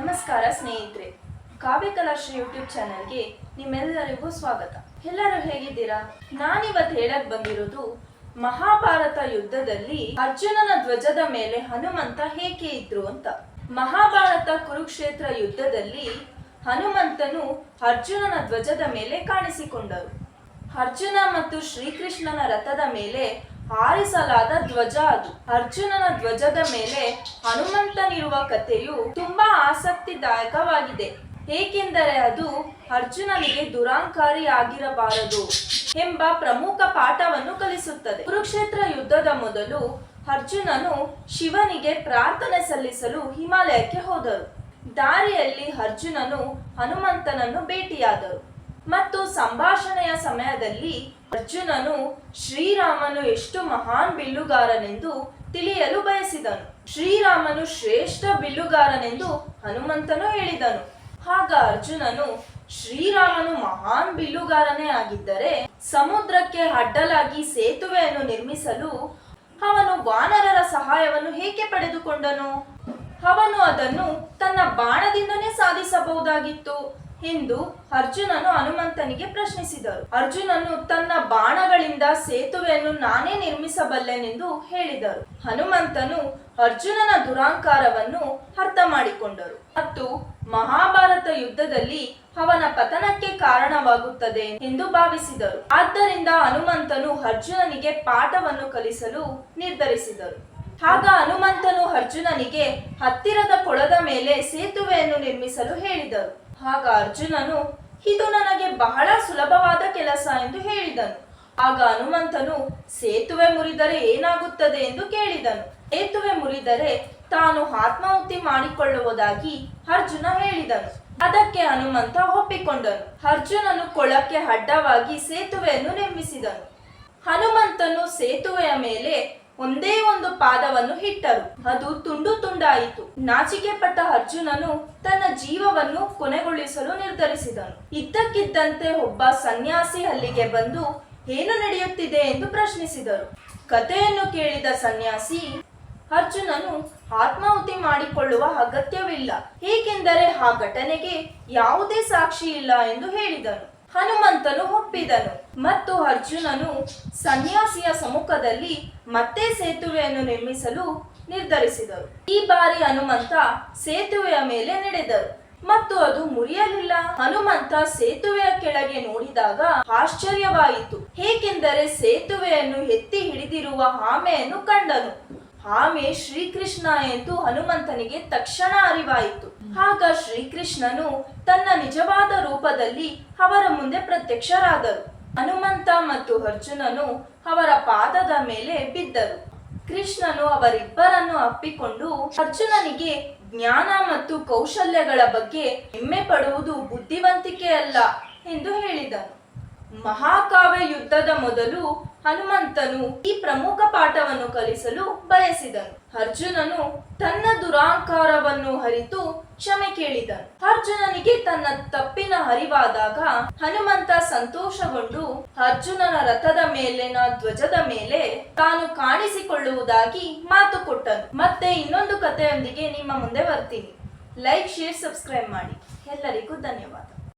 ನಮಸ್ಕಾರ ಸ್ನೇಹಿತರೆ, ಕಾವ್ಯ ಕಲಾಶ್ರೀ ಯೂಟ್ಯೂಬ್ ಚಾನೆಲ್ಗೆ ನಿಮ್ಮೆಲ್ಲರಿಗೂ ಸ್ವಾಗತ. ಎಲ್ಲರೂ ಹೇಗಿದ್ದೀರಾ? ನಾನಿವತ್ತು ಹೇಳಕ್ ಬಂದಿರೋದು, ಮಹಾಭಾರತ ಯುದ್ಧದಲ್ಲಿ ಅರ್ಜುನನ ಧ್ವಜದ ಮೇಲೆ ಹನುಮಂತ ಹೇಗೆ ಇದ್ರು ಅಂತ. ಮಹಾಭಾರತ ಕುರುಕ್ಷೇತ್ರ ಯುದ್ಧದಲ್ಲಿ ಹನುಮಂತನು ಅರ್ಜುನನ ಧ್ವಜದ ಮೇಲೆ ಕಾಣಿಸಿಕೊಂಡರು. ಅರ್ಜುನ ಮತ್ತು ಶ್ರೀಕೃಷ್ಣನ ರಥದ ಮೇಲೆ ಹಾರಿಸಲಾದ ಧ್ವಜ ಅದು. ಅರ್ಜುನನ ಧ್ವಜದ ಮೇಲೆ ಹನುಮಂತನಿರುವ ಕಥೆಯು ತುಂಬಾ ಆಸಕ್ತಿದಾಯಕವಾಗಿದೆ. ಏಕೆಂದರೆ ಅದು ಅರ್ಜುನನಿಗೆ ದುರಾಂಕಾರಿ ಆಗಿರಬಾರದು ಎಂಬ ಪ್ರಮುಖ ಪಾಠವನ್ನು ಕಲಿಸುತ್ತದೆ. ಕುರುಕ್ಷೇತ್ರ ಯುದ್ಧದ ಮೊದಲು ಅರ್ಜುನನು ಶಿವನಿಗೆ ಪ್ರಾರ್ಥನೆ ಸಲ್ಲಿಸಲು ಹಿಮಾಲಯಕ್ಕೆ ಹೋದರು ದಾರಿಯಲ್ಲಿ ಅರ್ಜುನನು ಹನುಮಂತನನ್ನು ಭೇಟಿಯಾದರು. ಮತ್ತು ಸಂಭಾಷಣೆಯ ಸಮಯದಲ್ಲಿ ಅರ್ಜುನನು ಶ್ರೀರಾಮನು ಎಷ್ಟು ಮಹಾನ್ ಬಿಲ್ಲುಗಾರನೆಂದು ತಿಳಿಯಲು ಬಯಸಿದನು. ಶ್ರೀರಾಮನು ಶ್ರೇಷ್ಠ ಬಿಲ್ಲುಗಾರನೆಂದು ಹನುಮಂತನು ಹೇಳಿದನು. ಹಾಗ ಅರ್ಜುನನು ಶ್ರೀರಾಮನು ಮಹಾನ್ ಬಿಲ್ಲುಗಾರನೇ ಆಗಿದ್ದರೆ ಸಮುದ್ರಕ್ಕೆ ಅಡ್ಡಲಾಗಿ ಸೇತುವೆಯನ್ನು ನಿರ್ಮಿಸಲು ಅವನು ವಾನರರ ಸಹಾಯವನ್ನು ಹೇಗೆ ಪಡೆದುಕೊಂಡನು? ಅವನು ಅದನ್ನು ತನ್ನ ಬಾಣದಿಂದನೇ ಸಾಧಿಸಬಹುದಾಗಿತ್ತು. ಎಂದು ಅರ್ಜುನನು ಹನುಮಂತನಿಗೆ ಪ್ರಶ್ನಿಸಿದರು. ಅರ್ಜುನನು ತನ್ನ ಬಾಣಗಳಿಂದ ಸೇತುವೆಯನ್ನು ನಾನೇ ನಿರ್ಮಿಸಬಲ್ಲೆನೆಂದು ಹೇಳಿದರು. ಹನುಮಂತನು ಅರ್ಜುನನ ದುರಾಂಕಾರವನ್ನು ಅರ್ಥ ಮಾಡಿಕೊಂಡರು. ಮತ್ತು ಮಹಾಭಾರತ ಯುದ್ಧದಲ್ಲಿ ಅವನ ಪತನಕ್ಕೆ ಕಾರಣವಾಗುತ್ತದೆ ಎಂದು ಭಾವಿಸಿದರು. ಆದ್ದರಿಂದ ಹನುಮಂತನು ಅರ್ಜುನನಿಗೆ ಪಾಠವನ್ನು ಕಲಿಸಲು ನಿರ್ಧರಿಸಿದರು. ಆಗ ಹನುಮಂತನು ಅರ್ಜುನನಿಗೆ ಹತ್ತಿರದ ಕೊಳದ ಮೇಲೆ ಸೇತುವೆಯನ್ನು ನಿರ್ಮಿಸಲು ಹೇಳಿದರು. ಆಗ ಅರ್ಜುನನು, ಇದು ನನಗೆ ಬಹಳ ಸುಲಭವಾದ ಕೆಲಸ ಎಂದು ಹೇಳಿದನು. ಆಗ ಹನುಮಂತನು, ಸೇತುವೆ ಮುರಿದರೆ ಏನಾಗುತ್ತದೆ ಎಂದು ಕೇಳಿದನು. ಸೇತುವೆ ಮುರಿದರೆ ತಾನು ಆತ್ಮಾಹುತಿ ಮಾಡಿಕೊಳ್ಳುವುದಾಗಿ ಅರ್ಜುನ ಹೇಳಿದನು. ಅದಕ್ಕೆ ಹನುಮಂತ ಒಪ್ಪಿಕೊಂಡನು. ಅರ್ಜುನನು ಕೊಳಕ್ಕೆ ಅಡ್ಡವಾಗಿ ಸೇತುವೆಯನ್ನು ನಿರ್ಮಿಸಿದನು. ಹನುಮಂತನು ಸೇತುವೆಯ ಮೇಲೆ ಒಂದೇ ಒಂದು ಪಾದವನ್ನು ಇಟ್ಟರು ಅದು ತುಂಡು ತುಂಡಾಯಿತು. ನಾಚಿಕೆ ಪಟ್ಟ ಅರ್ಜುನನು ತನ್ನ ಜೀವವನ್ನು ಕೊನೆಗೊಳಿಸಲು ನಿರ್ಧರಿಸಿದನು. ಇದ್ದಕ್ಕಿದ್ದಂತೆ ಒಬ್ಬ ಸನ್ಯಾಸಿ ಅಲ್ಲಿಗೆ ಬಂದು, ಏನು ನಡೆಯುತ್ತಿದೆ? ಎಂದು ಪ್ರಶ್ನಿಸಿದರು. ಕಥೆಯನ್ನು ಕೇಳಿದ ಸನ್ಯಾಸಿ, ಅರ್ಜುನನು ಆತ್ಮಾಹುತಿ ಮಾಡಿಕೊಳ್ಳುವ ಅಗತ್ಯವಿಲ್ಲ. ಏಕೆಂದರೆ ಆ ಘಟನೆಗೆ ಯಾವುದೇ ಸಾಕ್ಷಿ ಇಲ್ಲ ಎಂದು ಹೇಳಿದನು. ಹನುಮಂತನು ಒಪ್ಪಿದನು. ಮತ್ತು ಅರ್ಜುನನು ಸನ್ಯಾಸಿಯ ಸಮ್ಮುಖದಲ್ಲಿ ಮತ್ತೆ ಸೇತುವೆಯನ್ನು ನಿರ್ಮಿಸಲು ನಿರ್ಧರಿಸಿದರು. ಈ ಬಾರಿ ಹನುಮಂತ ಸೇತುವೆಯ ಮೇಲೆ ನಡೆದರು. ಮತ್ತು ಅದು ಮುರಿಯಲಿಲ್ಲ. ಹನುಮಂತ ಸೇತುವೆಯ ಕೆಳಗೆ ನೋಡಿದಾಗ ಆಶ್ಚರ್ಯವಾಯಿತು. ಏಕೆಂದರೆ ಸೇತುವೆಯನ್ನು ಎತ್ತಿ ಹಿಡಿದಿರುವ ಆಮೆಯನ್ನು ಕಂಡನು. ಆಮೆ ಶ್ರೀಕೃಷ್ಣ ಎಂದು ಹನುಮಂತನಿಗೆ ತಕ್ಷಣ ಅರಿವಾಯಿತು. ಆಗ ಶ್ರೀಕೃಷ್ಣನು ತನ್ನ ನಿಜವಾದ ರೂಪದಲ್ಲಿ ಅವರ ಮುಂದೆ ಪ್ರತ್ಯಕ್ಷರಾದರು ಹನುಮಂತ ಮತ್ತು ಅರ್ಜುನನು ಅವರ ಪಾದದ ಮೇಲೆ ಬಿದ್ದರು. ಕೃಷ್ಣನು ಅವರಿಬ್ಬರನ್ನು ಅಪ್ಪಿಕೊಂಡು ಅರ್ಜುನನಿಗೆ ಜ್ಞಾನ ಮತ್ತು ಕೌಶಲ್ಯಗಳ ಬಗ್ಗೆ ಹೆಮ್ಮೆ ಪಡುವುದು ಬುದ್ಧಿವಂತಿಕೆ ಅಲ್ಲ ಎಂದು ಹೇಳಿದನು. ಮಹಾಕಾವ್ಯ ಯುದ್ಧದ ಮೊದಲು ಹನುಮಂತನು ಈ ಪ್ರಮುಖ ಪಾಠವನ್ನು ಕಲಿಸಲು ಬಯಸಿದನು. ಅರ್ಜುನನು ತನ್ನ ದುರಾಂಕಾರವನ್ನು ಹರಿತು ಕ್ಷಮೆ ಕೇಳಿದನು. ಅರ್ಜುನನಿಗೆ ತನ್ನ ತಪ್ಪಿನ ಹರಿವಾದಾಗ ಹನುಮಂತ ಸಂತೋಷಗೊಂಡು ಅರ್ಜುನನ ರಥದ ಮೇಲಿನ ಧ್ವಜದ ಮೇಲೆ ತಾನು ಕಾಣಿಸಿಕೊಳ್ಳುವುದಾಗಿ ಮಾತು ಕೊಟ್ಟನು. ಮತ್ತೆ ಇನ್ನೊಂದು ಕಥೆಯೊಂದಿಗೆ ನಿಮ್ಮ ಮುಂದೆ ಬರ್ತೀನಿ. ಲೈಕ್ ಶೇರ್ ಸಬ್ಸ್ಕ್ರೈಬ್ ಮಾಡಿ. ಎಲ್ಲರಿಗೂ ಧನ್ಯವಾದ.